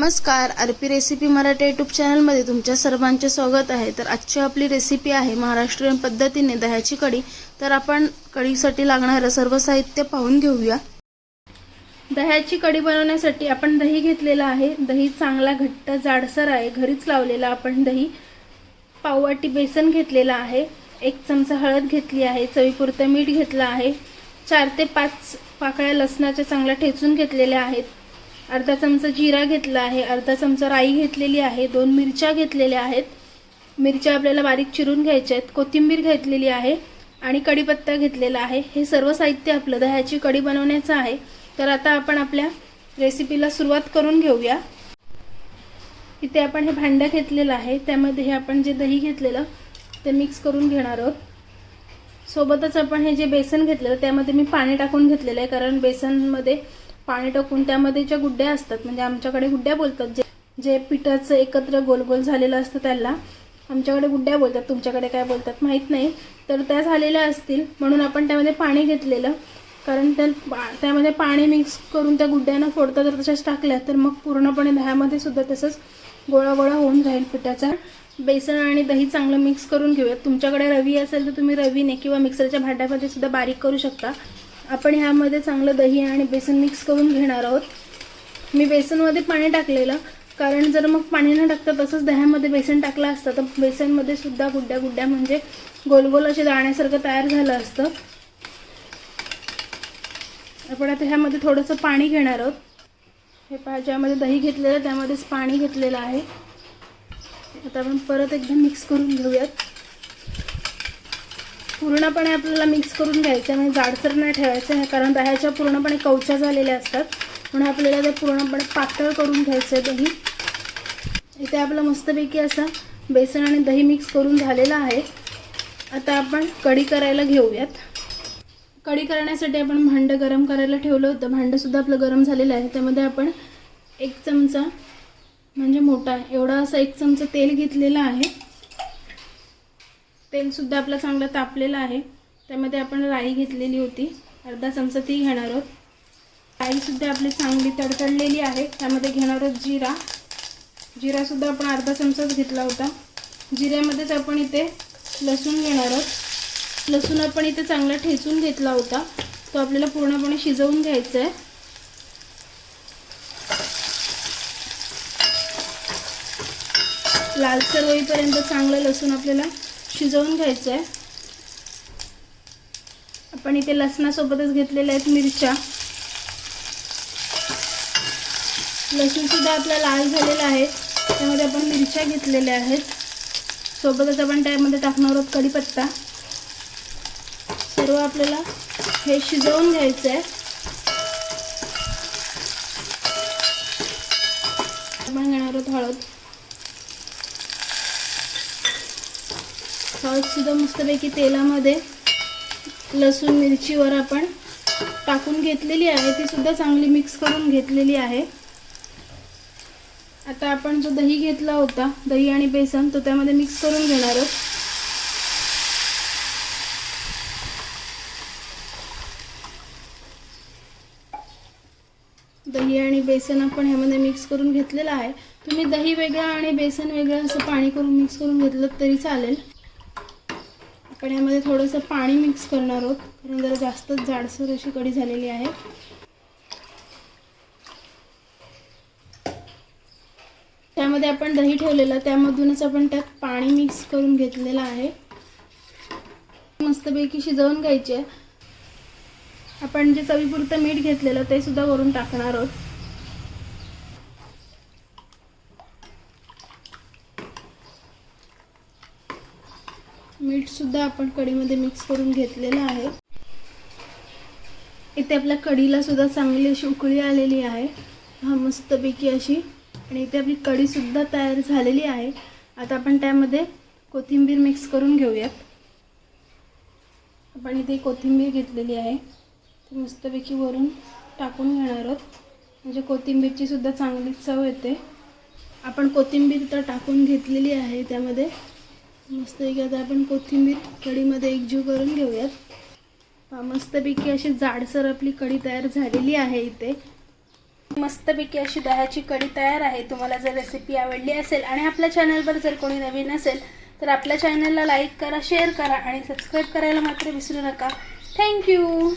नमस्कार. RP recipe Marathi YouTube चॅनलमध्ये तुमच्या सर्वांचे स्वागत आहे. तर आजची आपली रेसिपी आहे महाराष्ट्रीयन पद्धतीने दह्याची कढी. तर आपण कढीसाठी लागणारं सर्व साहित्य पाहून घेऊया. दह्याची कढी बनवण्यासाठी आपण दही घेतलेलं आहे. दही चांगला घट्ट जाडसर आहे. घरीच लावलेला आपण दही. पाववाटी बेसन घेतलेलं आहे. एक चमचा हळद घेतली आहे. चवीपुरतं मीठ घेतलं आहे. चार ते पाच पाकळ्या लसणाच्या चांगल्या ठेचून घेतलेल्या आहेत. अर्धा चमचा जिरा घेतला आहे अर्धा चमचा राई घेतलेली आहे दोन मिरच्या घेतलेल्या आहेत. मिरच्या आपल्याला बारीक चिरून घ्यायच्या आहेत कोथिंबीर घेतलेली आहे आणि कढीपत्ता घेतलेला आहे. हे सर्व साहित्य आपलं दह्याची कढी बनवण्याचं आहे. तर आता आपण आपल्या रेसिपीला सुरुवात करून घेऊया. इथे आपण हे भांडं घेतलेलं आहे. त्यामध्ये हे आपण जे दही घेतलेलं ते मिक्स करून घेणार आहोत. सोबतच आपण हे जे बेसन घेतलेलं त्यामध्ये मी पाणी टाकून घेतलेलं आहे कारण बेसनमध्ये पाणी टाकून त्यामध्ये ज्या गुड्ड्या असतात म्हणजे आमच्याकडे गुड्ड्या बोलतात जे जे पिठाचं एकत्र गोल गोल झालेलं असतं त्याला आमच्याकडे गुड्ड्या बोलतात. तुमच्याकडे काय बोलतात माहीत नाही. तर त्या झालेल्या असतील म्हणून आपण त्यामध्ये पाणी घेतलेलं. कारण त्या पा- त्यामध्ये पाणी मिक्स करून त्या गुड्ड्यांना फोडता जर तशाच टाकल्या तर मग पूर्णपणे दह्यामध्ये सुद्धा तसंच गोळा गोळा होऊन जाईल पिठाचा. बेसन आणि दही चांगलं मिक्स करून घेऊयात. तुमच्याकडे रवी असेल तर तुम्ही रवीने किंवा मिक्सरच्या भांड्यामध्ये सुद्धा बारीक करू शकता. आपण ह्यामध्ये चांगलं दही आणि बेसन मिक्स करून घेणार आहोत. मी बेसनमध्ये पाणी टाकलेलं कारण जर मग पाणी न टाकता तसंच दह्यामध्ये बेसन टाकलं असतं तर बेसनमध्ये सुद्धा गुड्ड्या गुड्ड्या म्हणजे गोल गोल असे दाण्यासारखं तयार झालं असतं. आपण आता ह्यामध्ये थोडंसं पाणी घेणार आहोत. हे पहा ज्यामध्ये दही घेतलेलं त्यामध्येच पाणी घेतलेलं आहे. आता आपण परत एकदा मिक्स करून घेऊयात. पूर्णपणे आपल्याला मिक्स करून घ्यायचं आहे म्हणजे जाडसर नाही ठेवायचं आहे कारण दह्याच्या पूर्णपणे कवच्या झालेल्या असतात. म्हणून आपल्याला ते पूर्णपणे पातळ करून घ्यायचं आहे दही. इथे आपलं मस्तपैकी असं बेसन आणि दही मिक्स करून झालेलं आहे. आता आपण कढी करायला घेऊयात. कढी करण्यासाठी आपण भांडं गरम करायला ठेवलं होतं. भांडंसुद्धा आपलं गरम झालेलं आहे. त्यामध्ये आपण एक चमचा म्हणजे मोठा एवढा असा एक चमचा तेल घेतलेला आहे. तेलसुद्धा आपलं चांगलं तापलेलं आहे. त्यामध्ये आपण राई घेतलेली होती. अर्धा चमचा ती घेणार आहोत. राईसुद्धा आपली चांगली तडतडलेली आहे. त्यामध्ये घेणार आहोत जिरा. जिरासुद्धा आपण अर्धा चमचाच घेतला होता. जिऱ्यामध्येच आपण इथे लसूण घेणार आहोत. लसूण आपण इथे चांगला ठेचून घेतला होता. तो आपल्याला पूर्णपणे शिजवून घ्यायचा आहे लालसर होईपर्यंत चांगलं लसूण आपल्याला शिजवून घ्यायचं आहे आपण इथे लसणासोबतच घेतलेल्या आहेत मिरच्या. लसूण सुद्धा आपला लाल झालेला आहे. त्यामध्ये आपण मिरच्या घेतलेल्या आहेत. सोबतच आपण त्यामध्ये टाकणार आहोत कढीपत्ता. सर्व आपल्याला हे शिजवून घ्यायचं आहे आपण घेणार आहोत हळद. हळदसुद्धा मस्तपैकी तेलामध्ये लसूण मिरचीवर आपण टाकून घेतलेली आहे. ती सुद्धा चांगली मिक्स करून घेतलेली आहे. आता आपण जो दही घेतला होता दही आणि बेसन तो त्यामध्ये मिक्स करून घेणार आहोत. दही आणि बेसन आपण ह्यामध्ये मिक्स करून घेतलेलं आहे. तुम्ही दही वेगळं आणि बेसन वेगळं असं पाणी करून मिक्स करून घेतलं तरी चालेल. आपण यामध्ये थोडंसं पाणी मिक्स करणार आहोत. कारण जरा जास्तच जाडसर अशी कढी झालेली आहे. त्यामध्ये आपण दही ठेवलेलं त्यामधूनच आपण त्यात पाणी मिक्स करून घेतलेलं आहे. मस्तपैकी शिजवून घ्यायची. आहे आपण जे चवीपुरतं मीठ घेतलेलं ते सुद्धा वरून टाकणार आहोत. मीठसुद्धा आपण कढीमध्ये मिक्स करून घेतलेलं आहे. इथे आपल्या कढीला सुद्धा चांगली अशी उकळी आलेली आहे. हा मस्तपैकी अशी. आणि इथे आपली कढीसुद्धा तयार झालेली आहे. आता आपण त्यामध्ये कोथिंबीर मिक्स करून घेऊयात. आपण इथे कोथिंबीर घेतलेली आहे. ती मस्तपैकी वरून टाकून घेणार आहोत. म्हणजे कोथिंबीरची सुद्धा चांगली चव येते. आपण कोथिंबीर तर टाकून घेतलेली आहे त्यामध्ये. मस्तपैकी आता आपण कोथिंबीर कढीमध्ये एकजीव करून घेऊयात. मस्तपैकी अशी जाडसर आपली कढी तयार झालेली आहे इथे. मस्तपैकी अशी दह्याची कढी तयार आहे. तुम्हाला जर रेसिपी आवडली असेल आणि आपल्या चॅनलवर जर कोणी नवीन असेल तर आपल्या चॅनलला लाईक करा शेअर करा आणि सबस्क्राईब करायला मात्र विसरू नका. थँक्यू